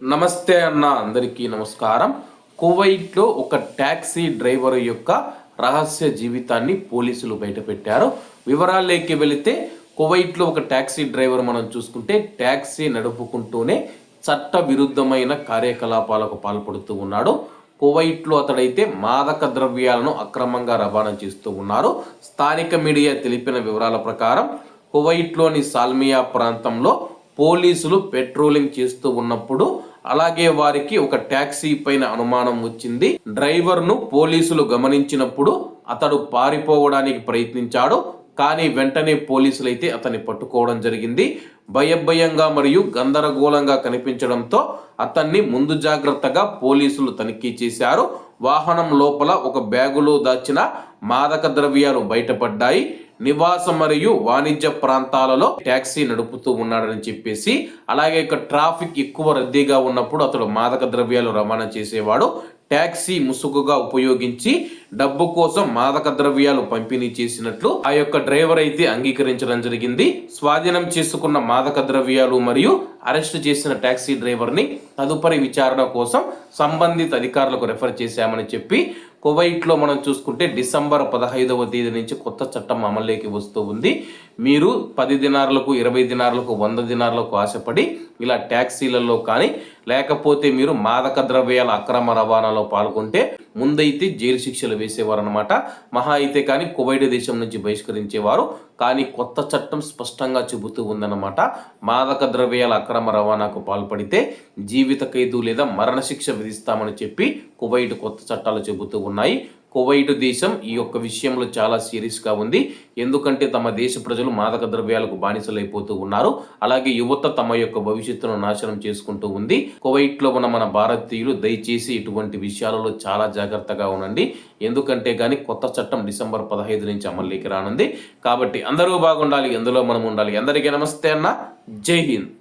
నమస్తే అన్న అందరికీ నమస్కారం. కువైట్లో ఒక ట్యాక్సీ డ్రైవర్ యొక్క రహస్య జీవితాన్ని పోలీసులు బయటపెట్టారు. వివరాల్లోకి వెళితే కువైట్లో ఒక ట్యాక్సీ డ్రైవర్ మనం చూసుకుంటే ట్యాక్సీ నడుపుకుంటూనే చట్ట విరుద్ధమైన కార్యకలాపాలకు పాల్పడుతూ ఉన్నాడు. కువైట్లో అతడైతే మాదక ద్రవ్యాలను అక్రమంగా రవాణా చేస్తూ ఉన్నారు. స్థానిక మీడియా తెలిపిన వివరాల ప్రకారం కువైట్లోని సాల్మియా ప్రాంతంలో పోలీసులు పెట్రోలింగ్ చేస్తూ ఉన్నప్పుడు అలాగే వారికి ఒక ట్యాక్సీ పైన అనుమానం వచ్చింది. డ్రైవర్ను పోలీసులు గమనించినప్పుడు అతడు పారిపోవడానికి ప్రయత్నించాడు కానీ వెంటనే పోలీసులైతే అతన్ని పట్టుకోవడం జరిగింది. భయభయంగా మరియు గందరగోళంగా కనిపించడంతో అతన్ని ముందు జాగ్రత్తగా పోలీసులు తనిఖీ చేశారు. వాహనం లోపల ఒక బ్యాగులో దాచిన మాదక ద్రవ్యాలు బయటపడ్డాయి. నివాస మరియు వాణిజ్య ప్రాంతాలలో ట్యాక్సీ నడుపుతూ ఉన్నాడని చెప్పేసి అలాగే ఇక ట్రాఫిక్ ఎక్కువ రద్దీగా ఉన్నప్పుడు అతడు మాదక ద్రవ్యాలు రవాణా చేసేవాడు. ట్యాక్సీ ముసుగుగా ఉపయోగించి డబ్బు కోసం మాదక ద్రవ్యాలు పంపిణీ చేసినట్లు ఆ యొక్క డ్రైవర్ అయితే అంగీకరించడం జరిగింది. స్వాధీనం చేసుకున్న మాదక ద్రవ్యాలు మరియు అరెస్ట్ చేసిన ట్యాక్సీ డ్రైవర్ని తదుపరి విచారణ కోసం సంబంధిత అధికారులకు రెఫర్ చేశామని చెప్పి కువైట్లో మనం చూసుకుంటే డిసెంబర్ పదహైదవ తేదీ నుంచి కొత్త చట్టం అమల్లోకి వస్తూ ఉంది. మీరు పది దినారులకు ఇరవై దినారులకు వంద దినారులకు ఆశపడి ఇలా ట్యాక్సీలలో కానీ లేకపోతే మీరు మాదక ద్రవ్యాల అక్రమ రవాణాలో పాల్గొంటే ముందైతే జైలు శిక్షలు వేసేవారు అనమాట మహా అయితే కానీ కువైట్ దేశం నుంచి బహిష్కరించేవారు. కానీ కొత్త చట్టం స్పష్టంగా చెబుతూ ఉందన్నమాట. మాదక ద్రవ్యాల అక్రమ రవాణాకు పాల్పడితే జీవిత ఖైదు లేదా మరణశిక్ష విధిస్తామని చెప్పి కువైట్ కొత్త చట్టాలు చెబుతూ ఉన్నాయి. కువైట్ దేశం ఈ యొక్క విషయంలో చాలా సీరియస్గా ఉంది. ఎందుకంటే తమ దేశ ప్రజలు మాదక ద్రవ్యాలకు బానిసలైపోతూ ఉన్నారు. అలాగే యువత తమ యొక్క భవిష్యత్తును నాశనం చేసుకుంటూ ఉంది. కువైట్లో ఉన్న మన భారతీయులు దయచేసి ఇటువంటి విషయాలలో చాలా జాగ్రత్తగా ఉండండి. ఎందుకంటే కానీ కొత్త చట్టం డిసెంబర్ పదహైదు నుంచి అమల్లోకి రానుంది. కాబట్టి అందరూ బాగుండాలి. ఎందులో మనం ఉండాలి? అందరికీ నమస్తే అన్న. జై హింద్.